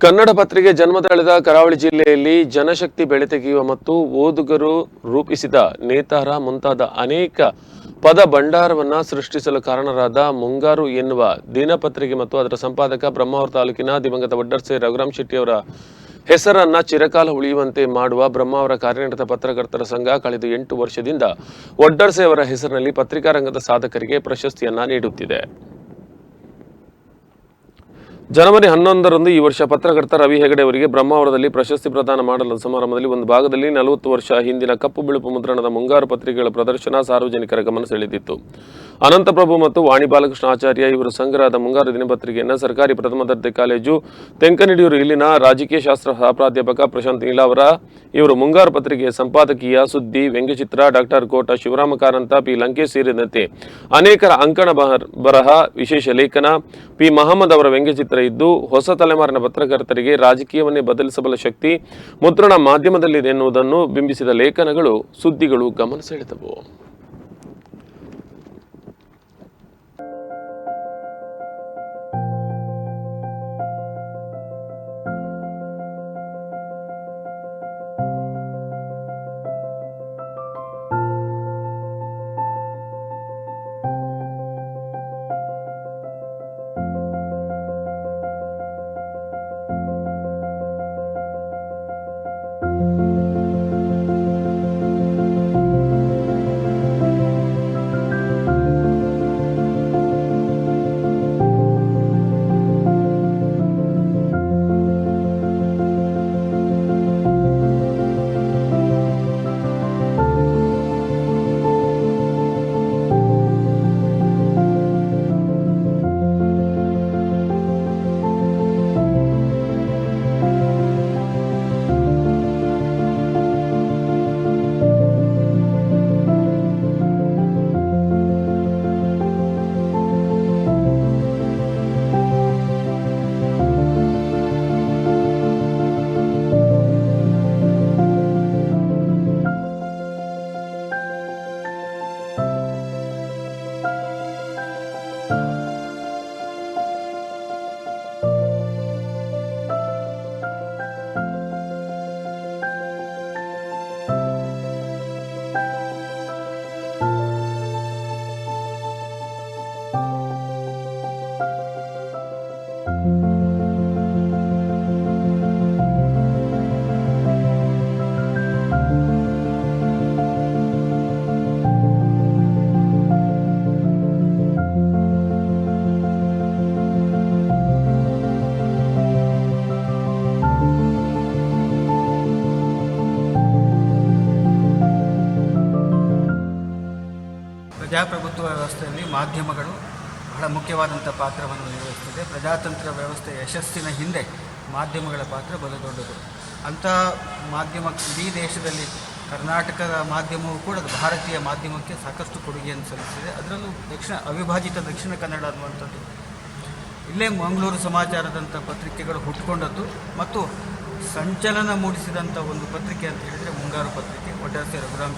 ಕನ್ನಡ ಪತ್ರಿಕೆ ಜನ್ಮ ತಳೆದ ಕರಾವಳಿ ಜಿಲ್ಲೆಯಲ್ಲಿ ಜನಶಕ್ತಿ ಬೆಳೆತೆಗೆಯುವ ಮತ್ತು ಓದುಗರು ರೂಪಿಸಿದ ನೇತಾರ ಮುಂತಾದ ಅನೇಕ ಪದ ಭಂಡಾರವನ್ನ ಸೃಷ್ಟಿಸಲು ಕಾರಣರಾದ ಮುಂಗಾರು ಎನ್ನುವ ದಿನಪತ್ರಿಕೆ ಮತ್ತು ಅದರ ಸಂಪಾದಕ ಬ್ರಹ್ಮಾವರ ತಾಲೂಕಿನ ದಿವಂಗತ ವಡ್ಡರ್ಸೆ ರಘುರಾಮ್ ಶೆಟ್ಟಿ ಅವರ ಹೆಸರನ್ನ ಚಿರಕಾಲ ಉಳಿಯುವಂತೆ ಮಾಡುವ ಬ್ರಹ್ಮಾವರ ಕಾರ್ಯನಿರತ ಪತ್ರಕರ್ತರ ಸಂಘ ಕಳೆದ ಎಂಟು ವರ್ಷದಿಂದ ವಡ್ಡರ್ಸೆ ಅವರ ಹೆಸರಿನಲ್ಲಿ ಪತ್ರಿಕಾ ರಂಗದ ಸಾಧಕರಿಗೆ ಪ್ರಶಸ್ತಿಯನ್ನ ನೀಡುತ್ತಿದೆ. ಜನವರಿ ಹನ್ನೊಂದರಂದು ಈ ವರ್ಷ ಪತ್ರಕರ್ತ ರವಿ ಹೆಗಡೆ ಅವರಿಗೆ ಬ್ರಹ್ಮಾವರದಲ್ಲಿ ಪ್ರಶಸ್ತಿ ಪ್ರದಾನ ಮಾಡಲು ಸಮಾರಂಭದಲ್ಲಿ ಒಂದು ಭಾಗದಲ್ಲಿ ನಲವತ್ತು ವರ್ಷ ಹಿಂದಿನ ಕಪ್ಪು ಬಿಳುಪು ಮುದ್ರಣದ ಮುಂಗಾರು ಪತ್ರಿಕೆಗಳ ಪ್ರದರ್ಶನ ಸಾರ್ವಜನಿಕರ ಗಮನ ಸೆಳೆದಿತ್ತು. ಅನಂತಪ್ರಭು ಮತ್ತು ವಾಣಿ ಬಾಲಕೃಷ್ಣ ಆಚಾರ್ಯ ಇವರು ಸಂಗ್ರಹದ ಮುಂಗಾರು ದಿನಪತ್ರಿಕೆಯನ್ನು ಸರ್ಕಾರಿ ಪ್ರಥಮ ದರ್ಜೆ ಕಾಲೇಜು ತೆಂಕನಡಿಯೂರು. ಇಲ್ಲಿನ ರಾಜಕೀಯ ಶಾಸ್ತ್ರ ಸಹ ಪ್ರಾಧ್ಯಾಪಕ ಪ್ರಶಾಂತ್ ನೀಲಾವರ ಇವರು ಮುಂಗಾರು ಪತ್ರಿಕೆಯ ಸಂಪಾದಕೀಯ ಸುದ್ದಿ, ವ್ಯಂಗ್ಯಚಿತ್ರ, ಡಾಕ್ಟರ್ ಕೋಟ ಶಿವರಾಮ ಕಾರಂತ ಪಿ ಲಂಕೇಶ್ ಸೇರಿದಂತೆ ಅನೇಕರ ಅಂಕಣ ಬರಹ, ವಿಶೇಷ ಲೇಖನ, ಪಿ ಮಹಮ್ಮದ್ ಅವರ ವ್ಯಂಗ್ಯಚಿತ್ರ ಇದ್ದು, ಹೊಸ ತಲೆಮಾರಿನ ಪತ್ರಕರ್ತರಿಗೆ ರಾಜಕೀಯವನ್ನೇ ಬದಲಿಸಬಲ್ಲ ಶಕ್ತಿ ಮುದ್ರಣ ಮಾಧ್ಯಮದಲ್ಲಿದೆ ಎನ್ನುವುದನ್ನು ಬಿಂಬಿಸಿದ ಲೇಖನಗಳು ಸುದ್ದಿಗಳು ಗಮನ ಸೆಳೆದವು. ಪ್ರಜಾಪ್ರಭುತ್ವ ವ್ಯವಸ್ಥೆಯಲ್ಲಿ ಮಾಧ್ಯಮಗಳು ಬಹಳ ಮುಖ್ಯವಾದಂಥ ಪಾತ್ರವನ್ನು ನಿರ್ವಹಿಸುತ್ತದೆ. ಪ್ರಜಾತಂತ್ರ ವ್ಯವಸ್ಥೆ ಯಶಸ್ಸಿನ ಹಿಂದೆ ಮಾಧ್ಯಮಗಳ ಪಾತ್ರ ಬಲು ದೊಡ್ಡದು ಅಂಥ ಮಾಧ್ಯಮ ಇಡೀ ದೇಶದಲ್ಲಿ ಕರ್ನಾಟಕದ ಮಾಧ್ಯಮವು ಕೂಡ ಭಾರತೀಯ ಮಾಧ್ಯಮಕ್ಕೆ ಸಾಕಷ್ಟು ಕೊಡುಗೆಯನ್ನು ಸಲ್ಲಿಸಿದೆ. ಅದರಲ್ಲೂ ದಕ್ಷಿಣ ಅವಿಭಾಜಿತ ದಕ್ಷಿಣ ಕನ್ನಡ ಅನ್ನುವಂಥದ್ದು. ಇಲ್ಲೇ ಮಂಗಳೂರು ಸಮಾಚಾರದಂಥ ಪತ್ರಿಕೆಗಳು ಹುಟ್ಟುಕೊಂಡದ್ದು ಮತ್ತು ಸಂಚಲನ ಮೂಡಿಸಿದಂಥ ಒಂದು ಪತ್ರಿಕೆ ಅಂತ ಹೇಳಿದರೆ ಮುಂಗಾರು ಪತ್ರಿಕೆ. ಒಡ್ಡಾಸೆ ರಘುರಾಮ್